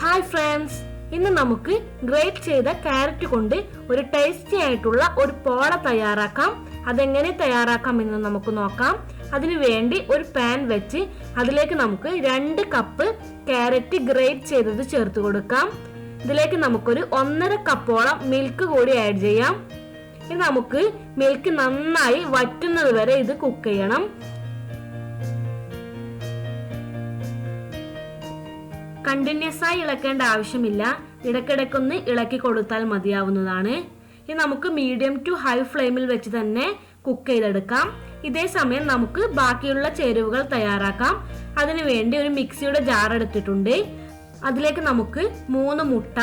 Hi friends ഇന്ന് നമുക്ക് great ചെയ്ത ക്യാരറ്റ് കൊണ്ട് ഒരു ടേസ്റ്റി ആയിട്ടുള്ള ഒരു പോള തയ്യാറാക്കാം. അതെങ്ങനെ തയ്യാറാക്കാം എന്ന് നമുക്ക് നോക്കാം. അതിനു വേണ്ടി ഒരു പാൻ വെച്ച് അതിലേക്ക് നമുക്ക് രണ്ട് കപ്പ് ക്യാരറ്റ് ഗ്രേറ്റ് ചെയ്തത് ചേർത്ത് കൊടുക്കാം. ഇതിലേക്ക് നമുക്കൊരു ഒന്നര കപ്പോളം മിൽക്ക് കൂടി ആഡ് ചെയ്യാം. ഇനി നമുക്ക് മിൽക്ക് നന്നായി വറ്റുന്നത് വരെ ഇത് കുക്ക് ചെയ്യണം. കണ്ടിന്യൂസ് ആയി ഇളക്കേണ്ട ആവശ്യമില്ല. ഇടയ്ക്കിടയ്ക്കൊന്ന് ഇളക്കി കൊടുത്താൽ മതിയാവുന്നതാണ്. ഇനി നമുക്ക് മീഡിയം ടു ഹൈ ഫ്ലെയിമിൽ വെച്ച് തന്നെ കുക്ക് ചെയ്തെടുക്കാം. ഇതേ സമയം നമുക്ക് ബാക്കിയുള്ള ചേരുവകൾ തയ്യാറാക്കാം. അതിനു വേണ്ടി ഒരു മിക്സിയുടെ ജാർ എടുത്തിട്ടുണ്ട്. അതിലേക്ക് നമുക്ക് മൂന്ന് മുട്ട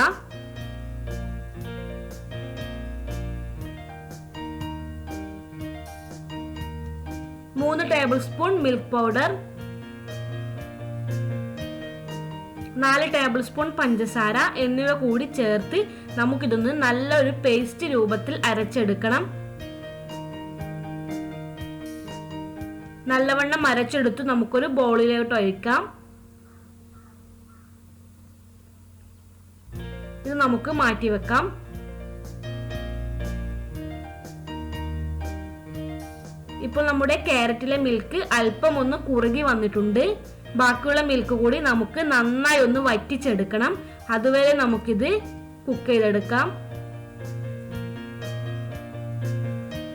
മൂന്ന് ടേബിൾ സ്പൂൺ മിൽക്ക് പൗഡർ നാല് ടേബിൾ സ്പൂൺ പഞ്ചസാര എന്നിവ കൂടി ചേർത്ത് നമുക്കിതൊന്ന് നല്ലൊരു പേസ്റ്റ് രൂപത്തിൽ അരച്ചെടുക്കണം. നല്ലവണ്ണം അരച്ചെടുത്ത് നമുക്കൊരു ബോളിലോട്ട് ഒഴിക്കാം. ഇത് നമുക്ക് മാറ്റി വെക്കാം. ഇപ്പോൾ നമ്മുടെ ക്യാരറ്റിലെ മിൽക്ക് അല്പം ഒന്ന് കുറുകി വന്നിട്ടുണ്ട്. ബാക്കിയുള്ള മിൽക്ക് കൂടി നമുക്ക് നന്നായി ഒന്ന് വറ്റിച്ചെടുക്കണം. അതുവരെ നമുക്കിത് കുക്ക് ചെയ്തെടുക്കാം.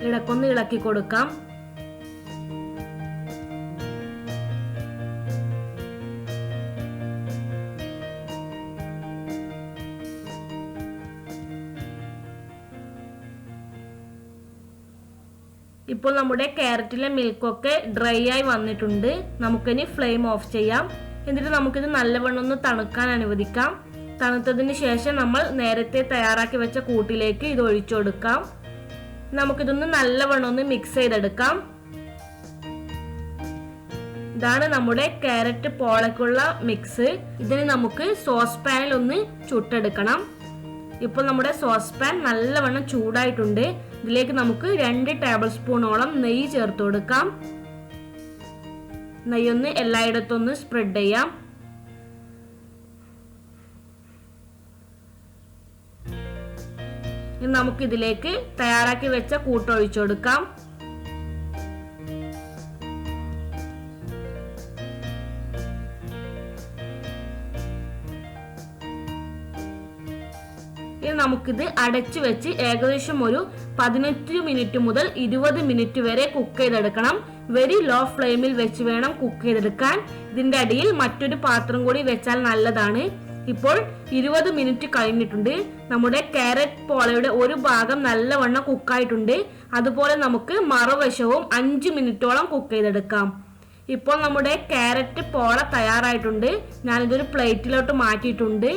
ഇടക്കൊന്ന് ഇളക്കി കൊടുക്കാം. ഇപ്പോൾ നമ്മുടെ ക്യാരറ്റിലെ മിൽക്കൊക്കെ ഡ്രൈ ആയി വന്നിട്ടുണ്ട്. നമുക്കിനി ഫ്ലെയിം ഓഫ് ചെയ്യാം. എന്നിട്ട് നമുക്കിത് നല്ലവണ്ണം ഒന്ന് തണുക്കാൻ അനുവദിക്കാം. തണുത്തതിന് ശേഷം നമ്മൾ നേരത്തെ തയ്യാറാക്കി വെച്ച കൂട്ടിലേക്ക് ഇത് ഒഴിച്ചു കൊടുക്കാം. നമുക്കിതൊന്ന് നല്ലവണ്ണം ഒന്ന് മിക്സ് ചെയ്തെടുക്കാം. ഇതാണ് നമ്മുടെ ക്യാരറ്റ് പോളക്കുള്ള മിക്സ് ഇതിന് നമുക്ക് സോസ് പാനിൽ ഒന്ന് ചുട്ടെടുക്കണം. ഇപ്പോൾ നമ്മുടെ സോസ് പാൻ നല്ലവണ്ണം ചൂടായിട്ടുണ്ട്. ഇതിലേക്ക് നമുക്ക് രണ്ട് ടേബിൾ സ്പൂണോളം നെയ്യ് ചേർത്ത് കൊടുക്കാം. നെയ്യൊന്ന് എല്ലായിടത്തും ഒന്ന് സ്പ്രെഡ് ചെയ്യാം. ഇനി നമുക്ക് ഇതിലേക്ക് തയ്യാറാക്കി വെച്ച കൂട്ടൊഴിച്ചു കൊടുക്കാം. ഇനി നമുക്കിത് അടച്ചു വെച്ച് ഏകദേശം ഒരു പതിനെട്ട് മിനിറ്റ് മുതൽ ഇരുപത് മിനിറ്റ് വരെ കുക്ക് ചെയ്തെടുക്കണം. വെരി ലോ ഫ്ലെയിമിൽ വെച്ച് വേണം കുക്ക് ചെയ്തെടുക്കാൻ. ഇതിന്റെ അടിയിൽ മറ്റൊരു പാത്രം കൂടി വെച്ചാൽ നല്ലതാണ്. ഇപ്പോൾ ഇരുപത് മിനിറ്റ് കഴിഞ്ഞിട്ടുണ്ട്. നമ്മുടെ ക്യാരറ്റ് പോളയുടെ ഒരു ഭാഗം നല്ലവണ്ണം കുക്കായിട്ടുണ്ട് അതുപോലെ നമുക്ക് മറുവശവും അഞ്ച് മിനിറ്റോളം കുക്ക് ചെയ്തെടുക്കാം. ഇപ്പോൾ നമ്മുടെ ക്യാരറ്റ് പോള തയ്യാറായിട്ടുണ്ട്. ഞാനിതൊരു പ്ലേറ്റിലോട്ട് മാറ്റിയിട്ടുണ്ട്.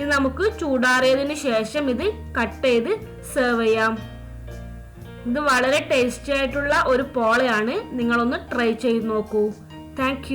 ഇത് നമുക്ക് ചൂടാറിയതിന് ശേഷം ഇത് കട്ട് ചെയ്ത് സെർവ് ചെയ്യാം. ഇത് വളരെ ടേസ്റ്റി ആയിട്ടുള്ള ഒരു പോളയാണ്. നിങ്ങളൊന്ന് ട്രൈ ചെയ്ത് നോക്കൂ. താങ്ക്